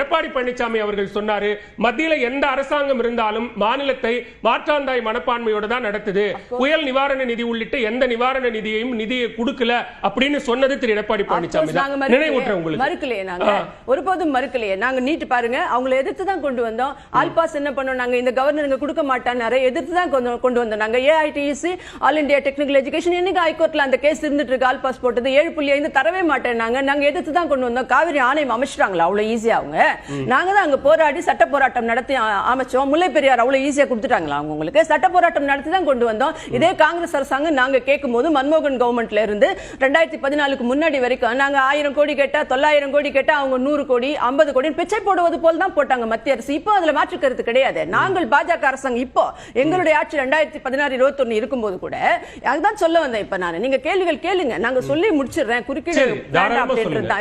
எடப்பாடி பழனிசாமி அவர்கள் சொன்னாரு மத்தியில எந்த அரசாங்கம் இருந்தாலும் மாநிலத்தை மாற்றாந்தாய் மனப்பான்மையோட தான் நடத்துது. புயல் நிவாரண நிதி உள்ளிட்ட எந்த நிவாரண நிதியையும் நிதியை கொடுக்கல அப்படின்னு சொன்னது திரு எடப்பாடி பழனிசாமி. நினைவூட்டுறேன் உங்களுக்கு. மறுக்கலையே நாங்க. ஒருபோதும் மறுக்கலையே. நாங்க நீட்டு பாருங்க. அவங்களை எதிர்த்து தான் கொண்டு வந்தோம். ஆல்பாஸ் என்ன பண்ணோம்? நாங்க இந்த கவர்னர் இங்க கொடுக்க மாட்டாரு எதிர்த்து தான் கொண்டு கொண்டு வந்தோம். நாங்க AITC all India technical education இன்னைக்கு ஹைகோர்ட்ல அந்த கேஸ் இருந்துட்டு இருக்கு? ஆல்பாஸ் போட்டது ஏழு புள்ளி ஐந்து தரவே மாட்டேன் நாங்க நாங்க எதிர்த்து தான் கொண்டு வந்தோம். காவிரி ஆணையம் அமைச்சிட்டாங்களா? அவ்வளவு ஈஸியா அவங்க. நாங்க தான் அங்க போராடி சட்ட போராட்டம் நடத்தி அமைச்சோம். முல்லை பெரியார் அவ்வளவு ஈஸியா கொடுத்துட்டாங்களா அவங்க உங்களுக்கு சட்ட போராட்டம் நடத்தி தான் கொண்டு வந்தோம். இதே காங்கிரஸ் அரசாங்கம் நாங்க கேட்கும் போது மன்மோகன் கவர்மெண்ட்ல இருந்து ரெண்டாயிரத்தி பதினாலுக்கு முன்னாடி வரைக்கும் நாங்க ஆயிரம் கோடி கேட்டா தொள்ளாயிரம் கோடி கேட்டா அவங்க நூறு கோடி ஐம்பது கோடி பிச்சை போடுவது போல் தான் போட்டாங்க மத்திய அரசு. இப்போ அதுல மாற்று கருத்து கிடையாது நாங்கள் பாஜக அரசாங்கம் இப்போ எங்களுடைய ஆட்சி ரெண்டாயிரத்தி பதினாறு இருபத்தொன்னு இருக்கும்போது கூட அதுதான் சொல்ல வந்தேன் இப்ப நான். நீங்க கேள்விகள் கேளுங்க. நாங்க சொல்லி முடிச்சிடுறேன். குறுக்கீடு.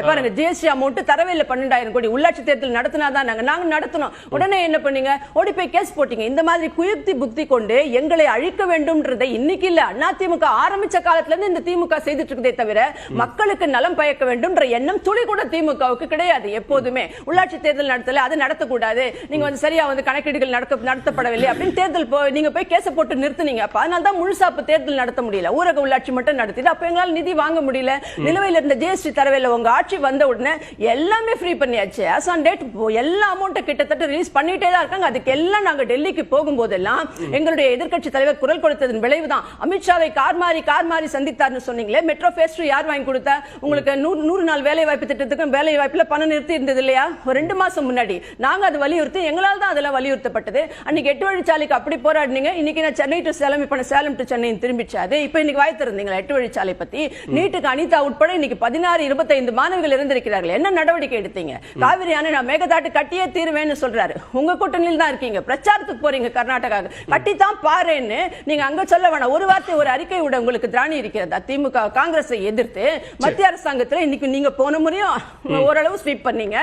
பாருங்க ஜிஎஸ்டி அமௌண்ட் தரவே இல்லை பன்னெண்டாயிரம் கோடி. உள்ளாட்சி தேர்தல் நடத்தினாதான் நாங்க. நாங்க நடத்தினோம். உடனே என்ன பண்ணீங்க? ஓடி போய் கேஸ் போட்டீங்க. இந்த மாதிரி குயுக்தி புக்தி கொண்டு எங்களை அழிக்க வேண்டும்ன்றதை இன்னைக்கு இல்ல. அதிமுக ஆரம்பிச்ச காலத்துல இருந்து இந்த திமுக செய்துட்டு இருக்கதே தவிர மக்களுக்கு நலம் பயக்க வேண்டும்ன்ற எண்ணம் துளி கூட திமுகவுக்கு கிடையாது எப்போதுமே. உள்ளாட்சி தேர்தல் நடத்தல அது நடத்தக்கூடாது. நீங்க வந்து சரியா வந்து கணக்கீடுகள் நடக்க நடத்தப்படவில்லை அப்படின்னு தேர்தல் நீங்க போய் கேஸ போட்டு நிறுத்துனீங்க. அப்ப அதனால தான் முழுசா தேர்தல் நடத்த முடியல. ஊரக உள்ளாட்சி மட்டும் நடத்திட்டு அப்ப எங்களால நிதி வாங்க முடியல. நிலுவையில் இருந்த ஜிஎஸ்டி தரவில்லை உங்க ஆட்சி வந்த உடனே எல்லாமே ஃப்ரீ பண்ணியாச்சு. As date எல்லா அமௌண்ட்டை கிட்டத்தட்ட ரிலீஸ் பண்ணிட்டே தான் இருக்காங்க. அதுக்கு எல்லாம் நாங்க டெல்லிக்கு போகும்போதெல்லாம் எங்களுடைய எதிர்க்கட்சி தலைவர் குரல் கொடுத்ததன் விளைவு தான் அமித்ஷாவை கார் மாறி கார் மாறி சந்தித்தார்னு சொன்னீங்களே மெட்ரோ ஃபேஸ் யார் வாங்கி கொடுத்தா? உங்களுக்கு நூறு நூறு நாள் வேலை வாய்ப்பு திட்டத்துக்கும் வேலை வாய்ப்புல பணம் நிறுத்தி இருந்தது இல்லையா? ஒரு ரெண்டு மாசம் முன்னாடி. நாங்க அது வலியுறுத்தி எங்களால் தான் அதெல்லாம் வலியுறுத்தப்பட்டது. அன்னைக்கு எட்டு வழிச்சாலைக்கு அப்படி போராடினீங்க. இன்னைக்கு நான் சென்னை டு சேலம் இப்ப சேலம் டு சென்னை திரும்பிச்சு அது இப்ப இன்னைக்கு வாய் திறந்தீங்களா எட்டு வழிச்சாலை பத்தி? நீட்டுக்கு அனிதா உட்பட இன்னைக்கு பதினாறு இருபத்தைந்து மாணவிகள் இருந்திருக்கிறார்கள். என்ன நடவடிக்கை எடுத்தீங்க? காவிரி அணை நான் மேகதாட்டு கட்டியே தீருவேன்னு சொல்றாரு. உங்க கூட்டணியில் தான் இருக்கீங்க. பிரச்சாரத்துக்கு போறீங்க கர்நாடகா கட்டித்தான் பாருன்னு நீங்க அங்க சொல்ல வேணாம். ஒரு வார்த்தை ஒரு அறிக்கை விட உங்களுக்கு திராணி இருக்கிறதா? திமுக காங்கிரஸை எதிர்த்து மத்திய அரசாங்கத்துல இன்னைக்கு நீங்க போன முறையும் ஓரளவு ஸ்வீப் பண்ணீங்க.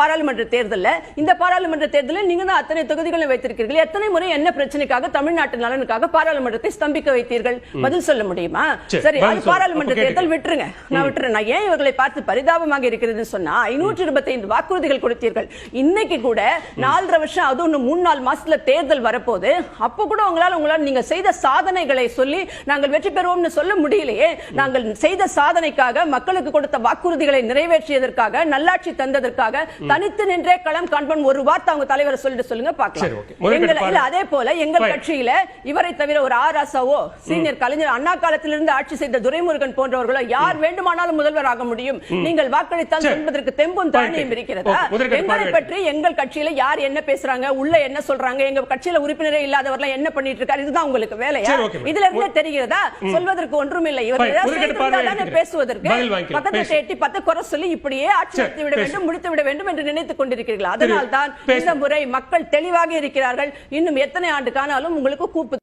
பாராளுமன்ற தேர்தல்ல இந்த பாராளுமன்ற தேர்தலில் நீங்க தான் அத்தனை தொகுதிகளை வைத்திருக்கிறீர்கள். எத்தனை முறை என்ன பிரச்சனைக்காக தமிழ்நாட்டு நலனுக்காக பாராளுமன்றத்தை ஸ்தம்பிக்க வைத்தீர்கள்? பதில் சொல்ல முடியுமா? சரி, அது. பாராளுமன்ற தேர்தல் விட்டுருங்க. நான் விட்டுறேன். நான் ஏன் இவர்களை பார்த்து பரிதாபமாக இருக்கிறது சொன்னா ஐநூற்றி இருபத்தைந்து வாக்குறுதிகள் கொடுத்தீர்கள். இன்னைக்கு கூட நாலரை வருஷம் அது ஒண்ணு மூணு நாலு மாசத்துல தேர்தல் வரப்போகுது. அப்ப கூட உங்களால உங்களால நீங்க செய்த சாதனைகளை சொல்லி நாங்கள் வெற்றி பெறுவோம்னு சொல்ல முடியலையே. நாங்கள் செய்த சாதனைக்காக மக்களுக்கு கொடுத்த வாக்குறுதிகளை நிறைவேற்றியதற்காக நல்லாட்சி தந்ததற்காக தனித்து நின்றே களம் காண்பன் ஒரு வார்த்தை அவங்க தலைவரை சொல்லிட்டு சொல்லுங்க பார்க்கலாம் எங்களை- இல்ல, அதே போல எங்கள். கட்சியில இவரை தவிர ஒரு ஆர் ராசாவோ சீனியர் கலைஞர் அண்ணா காலத்திலிருந்து ஆட்சி செய்த துரைமுருகன் போன்றவர்களோ யார் வேண்டுமானாலும் முதல்வர் ஆக முடியும் நீங்கள் வாக்களித்தால். என்பதற்கு தெம்பும் தானியம் இருக்கிறதா எங்களை. பற்றி எங்கள் கட்சியில யார் என்ன பேசுறாங்க உள்ள என்ன சொல்றாங்க எங்க கட்சியில உறுப்பினரே இல்லாதவர்லாம் என்ன பண்ணிட்டு இருக்காரு இதுதான் உங்களுக்கு வேலையா. இதுல இருந்தே தெரிகிறதா சொல்வதற்கு ஒன்றும் இல்லை இவர். பேசுவதற்கு. பத்தத்தை. எட்டி பத்து குறை சொல்லி இப்படியே ஆட்சி விட. வேண்டும் முடித்து விட வேண்டும் என்று நினைத்துக் கொண்டிருக்கிறீர்கள் அதனால் தான். இந்த முறை மக்கள் தெளிவாக இருக்கிறார்கள் இன்னும் எத்தனை ஆண்டு காணாலும் உங்களுக்கு கூப்பு